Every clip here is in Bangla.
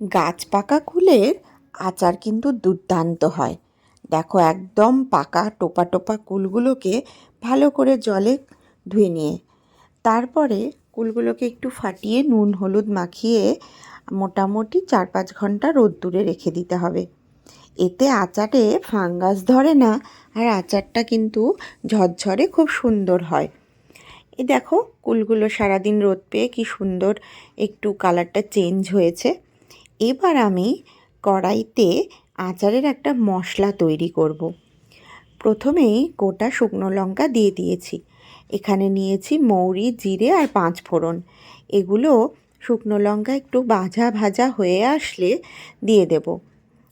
গাছ পাকা কুলের আচার কিন্তু দুর্দান্ত হয়। দেখো একদম পাকা টোপা টোপা কুলগুলোকে ভালো করে জলে ধুয়ে নিয়ে। তারপরে কুলগুলোকে একটু ফাটিয়ে নুন, হলুদ মাখিয়ে মোটামুটি চার পাঁচ ঘণ্টা রোদ্দুরে রেখে দিতে হবে। এতে আচারে ফাঙ্গাস ধরে না, আর আচারটা কিন্তু ঝরঝরে খুব সুন্দর হয়। এই দেখো কুলগুলো সারাদিন রোদ পেয়ে কি সুন্দর একটু কালারটা চেঞ্জ হয়েছে। এবার আমি কড়াইতে আচারের একটা মশলা তৈরি করব। প্রথমেই গোটা শুকনো লঙ্কা দিয়ে দিয়েছি। এখানে নিয়েছি মৌরি, জিরে আর পাঁচ ফোড়ন। এগুলো শুকনো লঙ্কা একটু ভাজা ভাজা হয়ে আসলে দিয়ে দেব।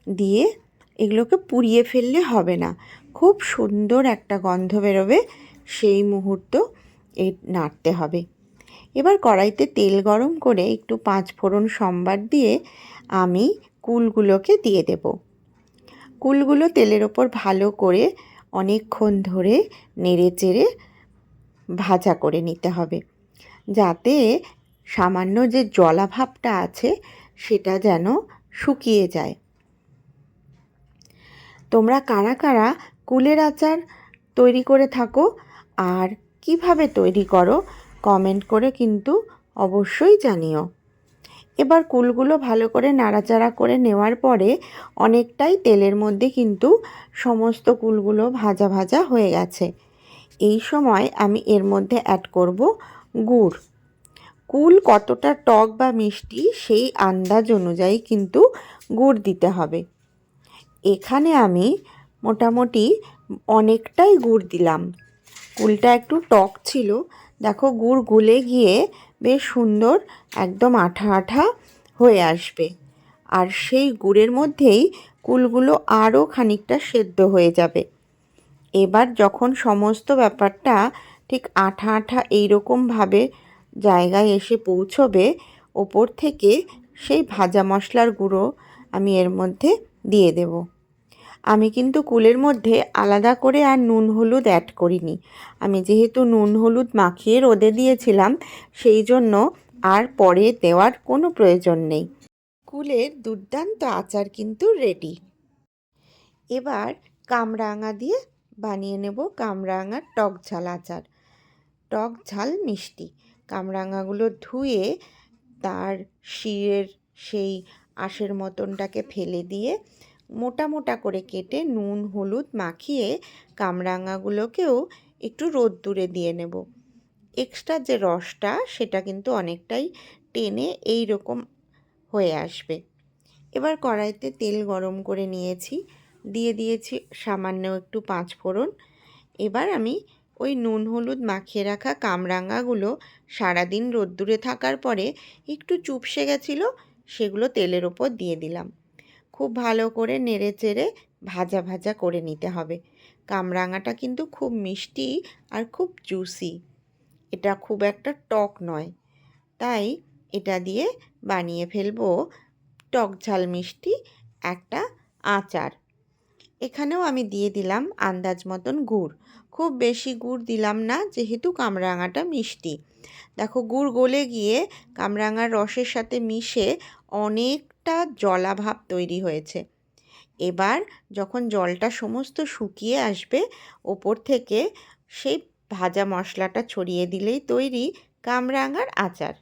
দিয়ে এগুলোকে পুড়িয়ে ফেললে হবে না। খুব সুন্দর একটা গন্ধ বেরোবে। সেই মুহূর্ত এ নাড়তে হবে। এবার কড়াইতে তেল গরম করে একটু পাঁচ ফোড়ন সম্বার দিয়ে আমি কুলগুলোকে দিয়ে দেব। কুলগুলো তেলের ওপর ভালো করে অনেকক্ষণ ধরে নেড়ে চেড়ে ভাজা করে নিতে হবে। যাতে সামান্য যে জলাভাবটা আছে সেটা যেন শুকিয়ে যায়। তোমরা কারা কারা কুলের আচার তৈরি করে থাকো আর কীভাবে তৈরি করো কমেন্ট করে কিন্তু অবশ্যই জানিও। এবার কুলগুলো ভালো করে নাড়াচাড়া করে নেওয়ার পরে অনেকটাই তেলের মধ্যে কিন্তু সমস্ত কুলগুলো ভাজা ভাজা হয়ে গেছে। এই সময় আমি এর মধ্যে অ্যাড করব গুড়। কুল কতটা টক বা মিষ্টি সেই আন্দাজ অনুযায়ী কিন্তু গুড় দিতে হবে। এখানে আমি মোটামুটি অনেকটাই গুড় দিলাম। কুলটা একটু টক ছিল দেখো গুড় গুলে গিয়ে বেশ সুন্দর একদম আঠা আঠা হয়ে আসবে। আর সেই গুড়ের মধ্যেই কুলগুলো আরও খানিকটা সেদ্ধ হয়ে যাবে। এবার যখন সমস্ত ব্যাপারটা ঠিক আঠা আঠা এইরকমভাবে জায়গায় এসে পৌঁছবে, ওপর থেকে সেই ভাজা মশলার গুঁড়ো আমি এর মধ্যে দিয়ে দেব। আমি কিন্তু কুলের মধ্যে আলাদা করে আর নুন হলুদ অ্যাড করিনি। আমি যেহেতু নুন হলুদ মাখিয়ে রোদে দিয়েছিলাম, সেই জন্য আর পরে দেওয়ার কোনো প্রয়োজন নেই। কুলের দুর্দান্ত আচার কিন্তু রেডি এবার কামরাঙা দিয়ে বানিয়ে নেব কামরাঙার টক ঝাল আচার। টক ঝাল মিষ্টি। কামরাঙাগুলো ধুয়ে তার শিরের সেই আঁশের মতনটাকে ফেলে দিয়ে মোটা মোটা করে কেটে নুন, হলুদ মাখিয়ে কামরাঙাগুলোকেও একটু রোদ্দুরে দিয়ে নেব। এক্সট্রা যে রসটা, সেটা কিন্তু অনেকটাই টেনে এই রকম হয়ে আসবে। এবার কড়াইতে তেল গরম করে নিয়েছি। দিয়ে দিয়েছি সামান্য একটু পাঁচ ফোড়ন। এবার আমি ওই নুন, হলুদ মাখিয়ে রাখা কামরাঙাগুলো সারাদিন রোদ্দুরে থাকার পরে একটু চুপসে গেছিল, সেগুলো তেলের ওপর দিয়ে দিলাম। খুব ভালো করে নেড়ে চেড়ে ভাজা ভাজা করে নিতে হবে। কামরাঙাটা কিন্তু খুব মিষ্টি আর খুব জুসি এটা খুব একটা টক নয়। তাই এটা দিয়ে বানিয়ে ফেলব টক ঝাল মিষ্টি একটা আচার। এখানেও আমি দিয়ে দিলাম আন্দাজ মতন গুড়। খুব বেশি গুড় দিলাম না, যেহেতু কামরাঙাটা মিষ্টি। দেখো গুড় গলে গিয়ে কামরাঙার রসের সাথে মিশে অনেকটা জলাভাব তৈরি হয়েছে। এবার যখন জলটা সমস্ত শুকিয়ে আসবে, ওপর থেকে সেই ভাজা মশলাটা ছড়িয়ে দিলেই তৈরি কামরাঙার আচার।